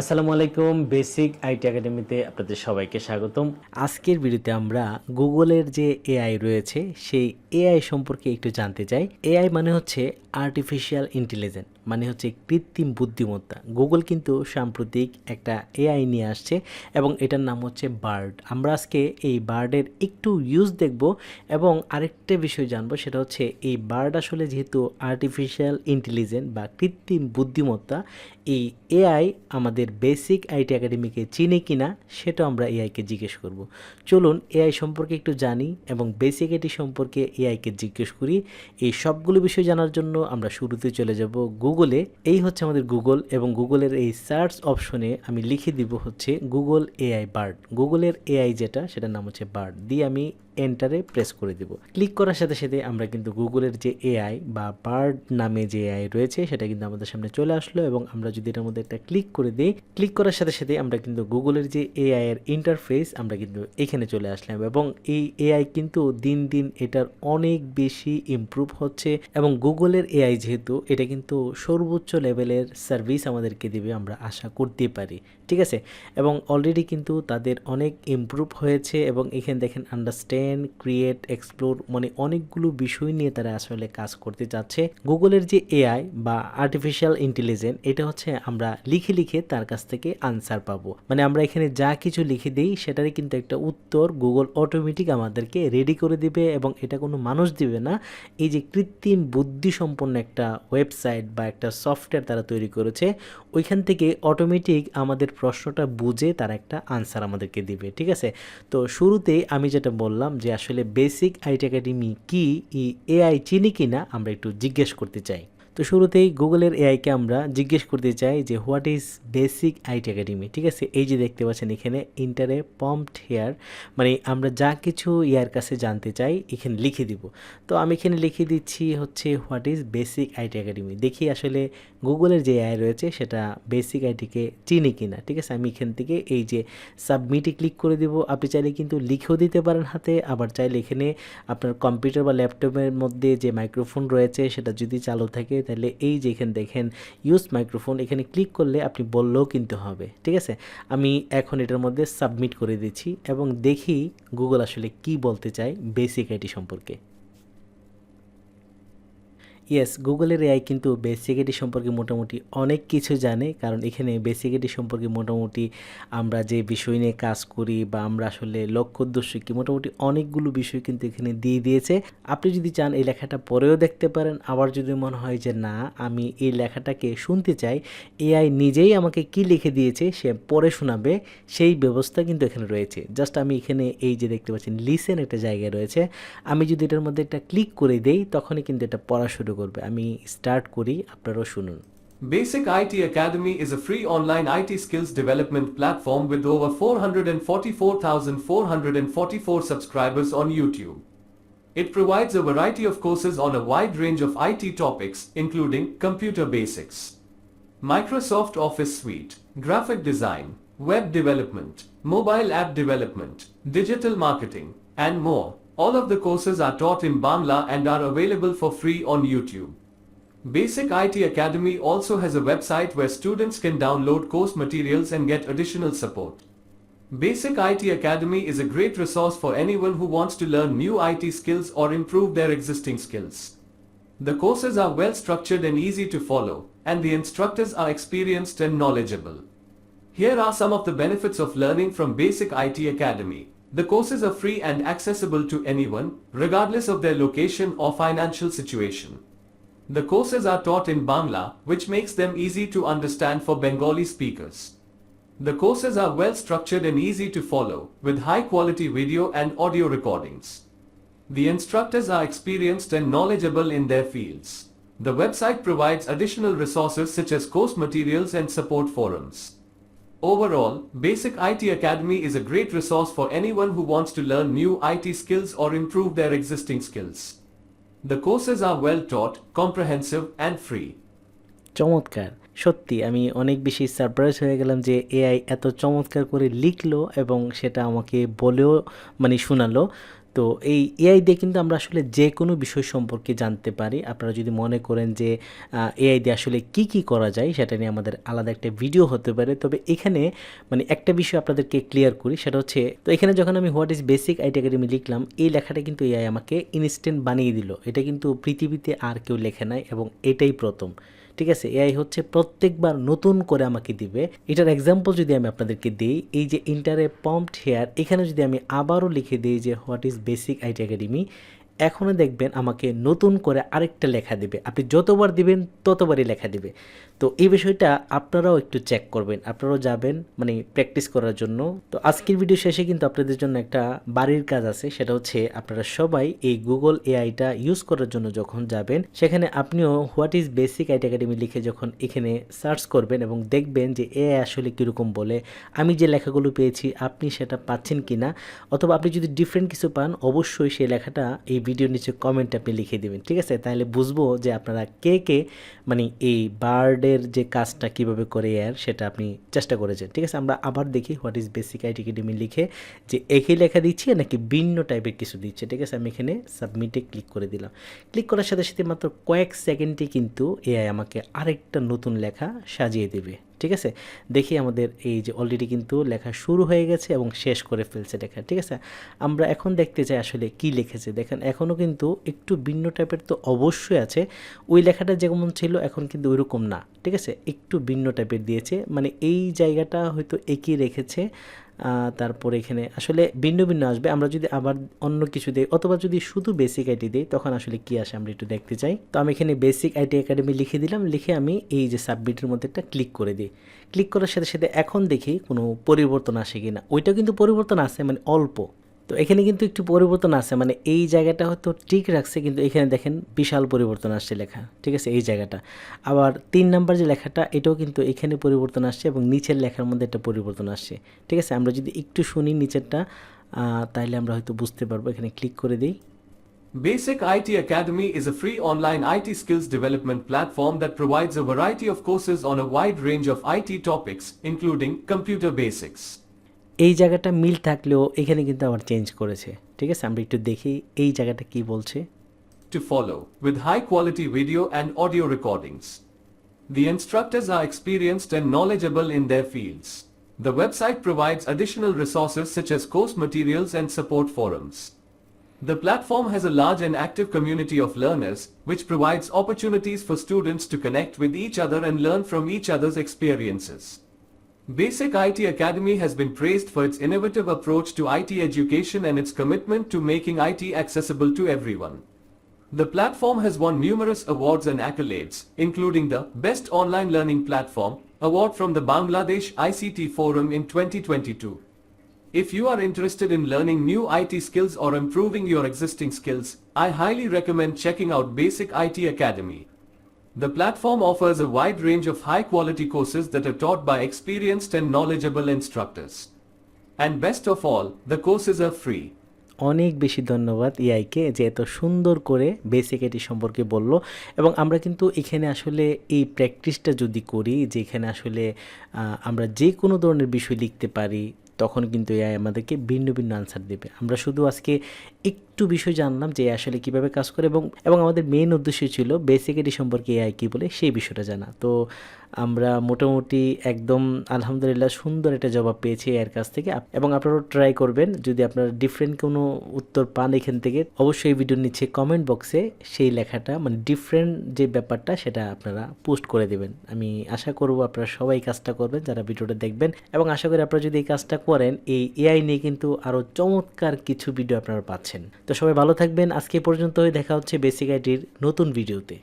আসসালামু আলাইকুম, basic IT একাডেমিতে আপনাদের সবাইকে স্বাগতম। আজকের ভিডিওতে আমরা গুগলের যে এআই রয়েছে, সেই এআই সম্পর্কে একটু জানতে চাই। এআই মানে হচ্ছে আর্টিফিশিয়াল ইন্টেলিজেন্স মানে হচ্ছে কৃত্রিম বুদ্ধিমত্তা। গুগল কিন্তু সাম্প্রতিক একটা এআই নিয়ে আসছে এবং এটার নাম হচ্ছে বার্ড আমরা আজকে এই বার্ডের একটু ইউজ দেখব এবং আরেকটা বিষয় জানব, সেটা হচ্ছে এই বার্ড আসলে যেহেতু আর্টিফিশিয়াল ইন্টেলিজেন্স বা কৃত্রিম বুদ্ধিমত্তা, এই এআই আমাদের বেসিক আইটি একাডেমিকে চিনে কিনা, সেটা আমরা এআইকে জিজ্ঞেস করব। চলুন এআই সম্পর্কে একটু জানি এবং বেসিক আইটি সম্পর্কে এআইকে জিজ্ঞেস করি। এই সবগুলো বিষয় জানার জন্য আমরা শুরুতে চলে যাব গুগলে এই হচ্ছে আমাদের গুগল এবং গুগলের এই সার্চ অপশনে আমি লিখে দিব হচ্ছে গুগল এআই বার্ড গুগলের এআই যেটা, সেটার নাম হচ্ছে বার্ড দিয়ে আমি এন্টারে প্রেস করে দেব। ক্লিক করার সাথে সাথে আমরা কিন্তু গুগলের যে এআই বা বার্ড নামে যে এআই রয়েছে, সেটা কিন্তু আমাদের সামনে চলে আসলো এবং আমরা যদি এটার মধ্যে একটা ক্লিক করে দিই ক্লিক করার সাথে সাথে আমরা কিন্তু গুগলের যে এআই এর ইন্টারফেস আমরা কিন্তু এখানে চলে আসলাম এবং এই এআই কিন্তু দিন দিন এটার অনেক বেশি ইমপ্রুভ হচ্ছে এবং গুগলের এআই যেহেতু, এটা কিন্তু সর্বোচ্চ লেভেলের সার্ভিস আমাদেরকে দেবে আমরা আশা করতে পারি। ঠিক আছে? এবং অলরেডি কিন্তু তাদের অনেক ইমপ্রুভ হয়েছে এবং এখানে দেখেন আন্ডারস্ট্যান্ড ক্রিয়েট এক্সপ্লোর মানে অনেকগুলো বিষয় নিয়ে তারা আসলে কাজ করতে যাচ্ছে গুগলের যে এআই বা আর্টিফিশিয়াল ইন্টেলিজেন্স এটা হচ্ছে আমরা লিখে লিখে তার কাছ থেকে আনসার পাবো। মানে আমরা এখানে যা কিছু লিখে দিই, সেটারই কিন্তু একটা উত্তর গুগল অটোমেটিক আমাদেরকে রেডি করে দিবে এবং এটা কোনো মানুষ দিবে না। এই যে কৃত্রিম বুদ্ধি সম্পন্ন একটা ওয়েবসাইট বা একটা সফটওয়্যার তারা তৈরি করেছে, ওইখান থেকে অটোমেটিক আমাদের প্রশ্নটা বুঝে তারা একটা আনসার আমাদেরকে দিবে, ঠিক আছে? তো শুরুতেই আমি যেটা বললাম যে আসলে বেসিক আইটি একাডেমি কি, ই এআই চিনি কিনা আমরা একটু জিজ্ঞেস করতে চাই। তো শুরুতেই গুগলের এআইকে আমরা জিজ্ঞেস করতে চাই যে what is basic IT academy? ঠিক আছে? এই যে দেখতে পাচ্ছেন এখানে ইন্টারে পম্পড হেয়ার মানে আমরা যা কিছু ইয়ার কাছে জানতে চাই এখানে লিখে দিব। তো আমি এখানে লিখে দিচ্ছি হচ্ছে what is basic IT academy? দেখি আসলে গুগলের যে এআই রয়েছে, সেটা বেসিক আইটিকে চিনি কিনা, ঠিক আছে? আমি এখান থেকে এই যে সাবমিটে ক্লিক করে দিব। আপনি চাইলে কিন্তু লিখেও দিতে পারেন হাতে, আবার চাইলে এখানে আপনার কম্পিউটার বা ল্যাপটপের মধ্যে যে মাইক্রোফোন রয়েছে, সেটা যদি চালু থাকে, তাহলে এই যে এখানে দেখেন ইউজ মাইক্রোফোন এখানে ক্লিক করলে আপনি বললেও কিন্তু হবে, ঠিক আছে? আমি এখন এটার মধ্যে সাবমিট করে দিচ্ছি এবং দেখি গুগল আসলে কি বলতে চায় বেসিক আইটি সম্পর্কে। ইয়েস গুগলের এআই কিন্তু বেসিকিটি সম্পর্কে মোটামুটি অনেক কিছু জানে, কারণ এখানে বেসিকিটি সম্পর্কে মোটামুটি আমরা যে বিষয় নিয়ে কাজ করি বা আমরা আসলে লক্ষ্য উদ্দেশ্য কি, মোটামুটি অনেকগুলো বিষয় কিন্তু এখানে দিয়ে দিয়েছে। আপনি যদি চান এই লেখাটা পরেও দেখতে পারেন, আবার যদি মনে হয় যে না, আমি এই লেখাটাকে শুনতে চাই এআই নিজেই আমাকে কি লিখে দিয়েছে সে পরে শোনাবে, সেই ব্যবস্থা কিন্তু এখানে রয়েছে। জাস্ট আমি এখানে এই যে দেখতে পাচ্ছেন লিসেন একটা জায়গায় রয়েছে। আমি যদি এটার মধ্যে একটা ক্লিক করে দেই, তখনই কিন্তু এটা পড়া শুরু করবে আমি স্টার্ট করি আপনারাও শুনুন Basic IT Academy is a free online IT skills development platform with over 444,444 subscribers on YouTube. It provides a variety of courses on a wide range of IT topics, including computer basics, Microsoft Office Suite, graphic design, web development, mobile app development, digital marketing, and more. All of the courses are taught in Bangla and are available for free on YouTube. Basic IT Academy also has a website where students can download course materials and get additional support. Basic IT Academy is a great resource for anyone who wants to learn new IT skills or improve their existing skills. The courses are well structured and easy to follow, and the instructors are experienced and knowledgeable. Here are some of the benefits of learning from Basic IT Academy. The courses are free and accessible to anyone, regardless of their location or financial situation. The courses are taught in Bangla, which makes them easy to understand for Bengali speakers. The courses are well structured and easy to follow, with high quality video and audio recordings. The instructors are experienced and knowledgeable in their fields. The website provides additional resources such as course materials and support forums. Overall, Basic IT Academy is a great resource for anyone who wants to learn new IT skills or improve their existing skills. The courses are well taught, comprehensive and free. চমৎকার সত্যি আমি অনেক বেশি surprise হয়ে গেলাম যে AI এত চমৎকার করে লিখলো এবং সেটা আমাকে বলেও মানে শোনালো তো এই এআই দিয়ে কিন্তু আমরা আসলে যে কোনো বিষয় সম্পর্কে জানতে পারি। আপনারা যদি মনে করেন যে এআই দিয়ে আসলে কি কি করা যায়, সেটা নিয়ে আমাদের আলাদা একটা ভিডিও হতে পারে। তবে এখানে মানে একটা বিষয় আপনাদেরকে ক্লিয়ার করি, সেটা হচ্ছে, তো এখানে যখন আমি what is basic IT academy লিখলাম, এই লেখাটা কিন্তু এআই আমাকে ইনস্ট্যান্ট বানিয়ে দিল। এটা কিন্তু পৃথিবীতে আর কেউ লেখে নাই এবং এটাই প্রথম। ঠিক আছে? এআই হচ্ছে প্রত্যেকবার নতুন করে আমাকে দিবে। এটার এক্সাম্পল যদি আমি আপনাদেরকে দিই, এই যে ইন্টারে পম্পড হেয়ার এখানে যদি আমি আবারও লিখে দিই যে what is basic IT academy এখনও দেখবেন আমাকে নতুন করে আরেকটা লেখা দিবে। আপনি যতবার দিবেন, ততবারই লেখা দিবে। তো এই বিষয়টা আপনারাও একটু চেক করবেন। আপনারাও যাবেন মানে প্র্যাকটিস করার জন্য। তো আজকের ভিডিও শেষে কিন্তু আপনাদের জন্য একটা বাড়ির কাজ আছে। সেটা হচ্ছে আপনারা সবাই এই গুগল এআইটা ইউজ করার জন্য যখন যাবেন, সেখানে আপনিও what is basic IT academy লিখে যখন এখানে সার্চ করবেন এবং দেখবেন যে এআই আসলে কীরকম বলে, আমি যে লেখাগুলো পেয়েছি, আপনি সেটা পাচ্ছেন কি না অথবা আপনি যদি ডিফারেন্ট কিছু পান, অবশ্যই সেই লেখাটা এই ভিডিওর নিচে কমেন্ট আপনি লিখে দেবেন, ঠিক আছে? তাহলে বুঝব যে আপনারা কে কে মানে এই বার্ডের যে কাজটা কীভাবে করে এর সেটা আপনি চেষ্টা করেছেন, ঠিক আছে? আমরা আবার দেখি what is basic IT academy লিখে যে একই লেখা দিচ্ছি নাকি ভিন্ন টাইপের কিছু দিচ্ছে, ঠিক আছে? আমি এখানে সাবমিটে ক্লিক করে দিলাম। ক্লিক করার সাথে সাথে মাত্র কয়েক সেকেন্ডে কিন্তু এআই আমাকে আরেকটা নতুন লেখা সাজিয়ে দেবে। ঠিক আছে? দেখি আমাদের এই যে অলরেডি কিন্তু লেখা শুরু হয়ে গেছে এবং শেষ করে ফেলছে লেখা, ঠিক আছে? আমরা এখন দেখতে চাই আসলে কি লিখেছে। দেখেন এখনও কিন্তু একটু ভিন্ন টাইপের তো অবশ্যই আছে। ওই লেখাটা যেমন ছিল, এখন কিন্তু ওইরকম না, ঠিক আছে? একটু ভিন্ন টাইপের দিয়েছে। মানে এই জায়গাটা হয়তো একই রেখেছে। তারপর এখানে আসলে ভিন্ন ভিন্ন আসবে। আমরা যদি আবার অন্য কিছু দিই, অথবা যদি শুধু বেসিক আইটি দিই, তখন আসলে কি আসে আমরা একটু দেখতে চাই। তো আমি এখানে বেসিক আইটি একাডেমি লিখে দিলাম, লিখে আমি এই যে সাবমিটের মধ্যে একটা ক্লিক করে দিই। ক্লিক করার সাথে সাথে এখন দেখি কোনো পরিবর্তন আসে কি না ওইটা কিন্তু পরিবর্তন আসে মানে অল্প। তো এখানে কিন্তু একটু পরিবর্তন আছে মানে এই জায়গাটা হয়তো ঠিক রাখছে কিন্তু এখানে দেখেন বিশাল পরিবর্তন আসছে লেখা ঠিক আছে এই জায়গাটা। আবার তিন নাম্বার যে লেখাটা এটাও কিন্তু এখানে পরিবর্তন আসছে এবং নিচের লেখার মধ্যে একটা পরিবর্তন আসছে ঠিক আছে? আমরা যদি একটু শুনি নিচেরটা তাহলে আমরা হয়তো বুঝতে পারব এখানে ক্লিক করে দিই। Basic IT Academy is a free online IT skills development platform that provides a variety of courses on a wide range of IT topics, including computer basics. এই জায়গাটা মিল থাকলেও এখানে কিন্তু আবার চেঞ্জ করেছে ঠিক আছে আমরা একটু দেখি এই জায়গাটা কি বলছে to follow, with high quality video and audio recordings. The instructors are experienced and knowledgeable in their fields. The website provides additional resources such as course materials and support forums. The platform has a large and active community of learners, which provides opportunities for students to connect with each other and learn from each other's experiences. Basic IT Academy has been praised for its innovative approach to IT education and its commitment to making IT accessible to everyone. The platform has won numerous awards and accolades, including the Best Online Learning Platform award from the Bangladesh ICT Forum in 2022. If you are interested in learning new IT skills or improving your existing skills, I highly recommend checking out Basic IT Academy. The platform offers a wide range of high-quality courses that are taught by experienced and knowledgeable instructors. And best of all, the courses are free. অনেক বেশি ধন্যবাদ এআইকে যে এত সুন্দর করে basic এটি সম্পর্কে বলল এবং আমরা কিন্তু এখানে আসলে এই প্র্যাকটিসটা যদি করি যে এখানে আসলে আমরা যে কোনো ধরনের বিষয় লিখতে পারি তখন কিন্তু এআই আমাদেরকে ভিন্ন ভিন্ন আনসার দেবে আমরা শুধু আজকে একটু বিষয় জানলাম যে আসলে কীভাবে কাজ করে এবং এবং আমাদের মেন উদ্দেশ্য ছিল বেসিক এটি সম্পর্কে এআই কী বলে সেই বিষয়টা জানা। তো আমরা মোটামুটি একদম আলহামদুলিল্লাহ সুন্দর একটা জবাব পেয়েছি এর কাছ থেকে। এবং আপনারাও ট্রাই করবেন, যদি আপনারা ডিফারেন্ট কোনো উত্তর পান এখান থেকে, অবশ্যই ভিডিওর নিচে কমেন্ট বক্সে সেই লেখাটা মানে ডিফারেন্ট যে ব্যাপারটা সেটা আপনারা পোস্ট করে দেবেন। আমি আশা করব আপনারা সবাই কাজটা করবেন, যারা ভিডিওটা দেখবেন। এবং আশা করি আপনারা যদি এই কাজটা করেন, এই এআই নিয়ে কিন্তু আরও চমৎকার কিছু ভিডিও আপনারা পাচ্ছেন। তো সবাই ভালো থাকবেন। আজকে পর্যন্তই। দেখা হচ্ছে বেসিক আইডির নতুন ভিডিওতে